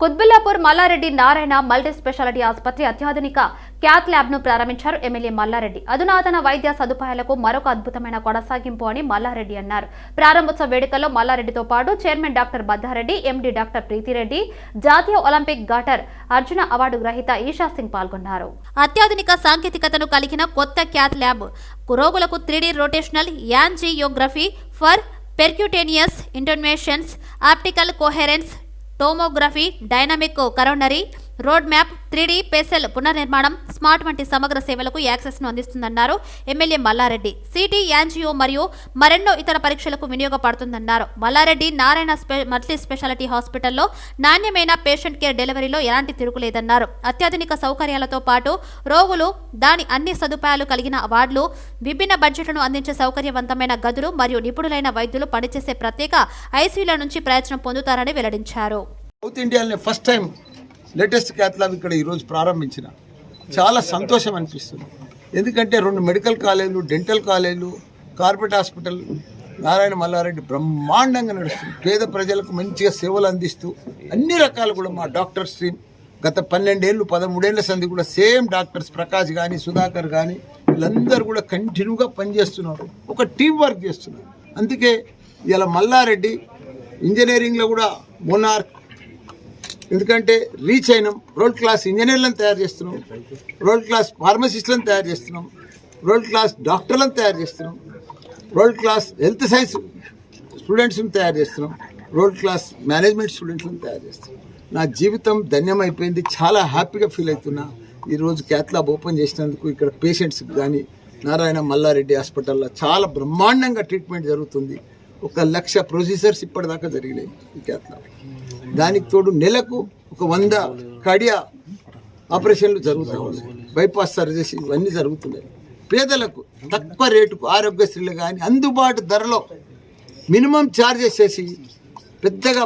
Quthbullapur Malla Reddy Narayana multi speciality ఆసుపత్రి అత్యాధునిక cath ల్యాబ్ను ప్రారంభించారు ఎమ్మెల్యే మల్లారెడ్డి. అధునాతన వైద్య సదుపాయాలకు మరొక అద్భుతమైన కొనసాగింపు అని మల్లారెడ్డి అన్నారు. ప్రారంభోత్సవ వేడుకల్లో మల్లారెడ్డితో పాటు chairman doctor Badda Reddy MD doctor Preethi Reddy జాతీయ ఒలింపిక్ గాటర్ అర్జున అవార్డు గ్రహీత ఈషా సింగ్ పాల్గొన్నారు. అత్యాధునిక సాంకేతికతను కలిగిన కొత్త క్యాత్ ల్యాబ్ రోగులకు three D rotational angiography for percutaneous interventions optical coherence tomography dynamic coronary road map three D పేసెల్ పునర్నిర్మాణం స్మార్ట్ వంటి సమగ్ర సేవలకు యాక్సెస్ను అందిస్తుందన్నారు. ఎమ్మెల్యే మల్లారెడ్డి సిటీ యాంజియో మరియు మరెన్నో ఇతర పరీక్షలకు వినియోగపడుతుందన్నారు. మల్లారెడ్డి నారాయణ స్పె మల్టీ స్పెషాలిటీ హాస్పిటల్లో నాణ్యమైన పేషెంట్ కేర్ డెలివరీలో ఎలాంటి తిరుగులేదన్నారు. అత్యాధునిక సౌకర్యాలతో పాటు రోగులు దాని అన్ని సదుపాయాలు కలిగిన వార్డులు విభిన్న బడ్జెట్లను అందించే సౌకర్యవంతమైన గదులు మరియు నిపుణులైన వైద్యులు పనిచేసే ప్రత్యేక ఐసీయూల నుంచి ప్రయోజనం పొందుతారని వెల్లడించారు. సౌత్ ఇండియాలోనే ఫస్ట్ టైం లేటెస్ట్ క్యాథ్లాబ్ ఇక్కడ ఈరోజు ప్రారంభించిన. చాలా సంతోషం అనిపిస్తుంది. ఎందుకంటే రెండు మెడికల్ కాలేజీలు డెంటల్ కాలేజీలు కార్పొరేట్ హాస్పిటల్ నారాయణ మల్లారెడ్డి బ్రహ్మాండంగా నడుస్తుంది. పేద ప్రజలకు మంచిగా సేవలు అందిస్తూ అన్ని రకాలు కూడా మా డాక్టర్స్ టీం గత పన్నెండేళ్ళు పదమూడేళ్ళ సంది కూడా సేమ్ డాక్టర్స్ ప్రకాష్ కానీ సుధాకర్ కానీ వీళ్ళందరూ కూడా కంటిన్యూగా పనిచేస్తున్నారు. ఒక టీం వర్క్ చేస్తున్నారు. అందుకే ఇలా మల్లారెడ్డి ఇంజనీరింగ్లో కూడా మోనార్క్ ఎందుకంటే రీచ్ అయినాం. వరల్డ్ క్లాస్ ఇంజనీర్లను తయారు చేస్తున్నాం. వరల్డ్ క్లాస్ ఫార్మసిస్ట్లను తయారు చేస్తున్నాం. వరల్డ్ క్లాస్ డాక్టర్లను తయారు చేస్తున్నాం. వరల్డ్ క్లాస్ హెల్త్ సైన్స్ స్టూడెంట్స్ని తయారు చేస్తున్నాం. వరల్డ్ క్లాస్ మేనేజ్మెంట్ స్టూడెంట్స్ని తయారు చేస్తున్నాం. నా జీవితం ధన్యమైపోయింది చాలా హ్యాపీగా ఫీల్ అవుతున్నా. ఈరోజు క్యాథ్లాబ్ ఓపెన్ చేసినందుకు ఇక్కడ పేషెంట్స్కి కానీ నారాయణ మల్లారెడ్డి హాస్పిటల్లో చాలా బ్రహ్మాండంగా ట్రీట్మెంట్ జరుగుతుంది. ఒక లక్ష ప్రొసీజర్స్ ఇప్పటిదాకా జరిగినాయి ఈ దానికి తోడు నెలకు ఒక వంద కడియా ఆపరేషన్లు జరుగుతూ ఉన్నాయి. బైపాస్ సర్జరీస్ ఇవన్నీ జరుగుతున్నాయి. పేదలకు తక్కువ రేటుకు ఆరోగ్యశ్రీలు కానీ అందుబాటు ధరలో మినిమం ఛార్జెస్ వేసి పెద్దగా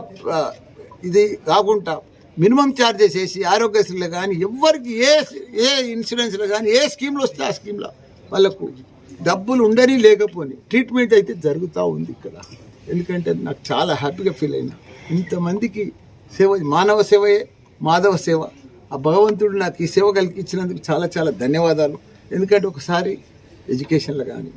ఇది కాకుండా మినిమం ఛార్జెస్ వేసి ఆరోగ్యశ్రీలు కానీ ఎవరికి ఏ ఏ ఇన్సూరెన్స్లో కానీ ఏ స్కీమ్లో వస్తే ఆ స్కీమ్లో వాళ్ళకు డబ్బులు ఉండని లేకపోని ట్రీట్మెంట్ అయితే జరుగుతూ ఉంది ఇక్కడ. ఎందుకంటే నాకు చాలా హ్యాపీగా ఫీల్ అయినా. ఇంతమందికి సేవ మానవ సేవయే మాధవ సేవ. ఆ భగవంతుడు నాకు ఈ సేవ కలిగించినందుకు చాలా చాలా ధన్యవాదాలు. ఎందుకంటే ఒకసారి ఎడ్యుకేషన్లో కానీ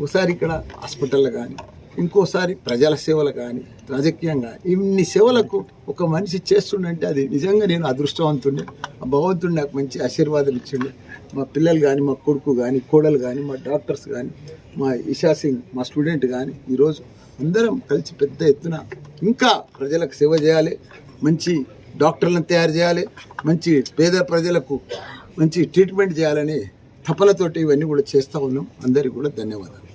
ఒకసారి ఇక్కడ హాస్పిటల్లో కానీ ఇంకోసారి ప్రజల సేవలు కానీ రాజకీయంగా. ఇన్ని సేవలకు ఒక మనిషి చేస్తుండంటే అది నిజంగా నేను అదృష్టవంతుడిని ఆ భగవంతుడు నాకు మంచి ఆశీర్వాదం ఇచ్చిండు. మా పిల్లలు కానీ మా కొడుకు కానీ కోడలు కానీ మా డాక్టర్స్ కానీ మా ఇషా సింగ్ మా స్టూడెంట్ కానీ ఈరోజు అందరం కలిసి పెద్ద ఎత్తున ఇంకా ప్రజలకు సేవ చేయాలి. మంచి డాక్టర్లను తయారు చేయాలి. మంచి పేద ప్రజలకు మంచి ట్రీట్మెంట్ చేయాలని తపలతోటి ఇవన్నీ కూడా చేస్తూ ఉన్నాం. అందరికీ కూడా ధన్యవాదాలు.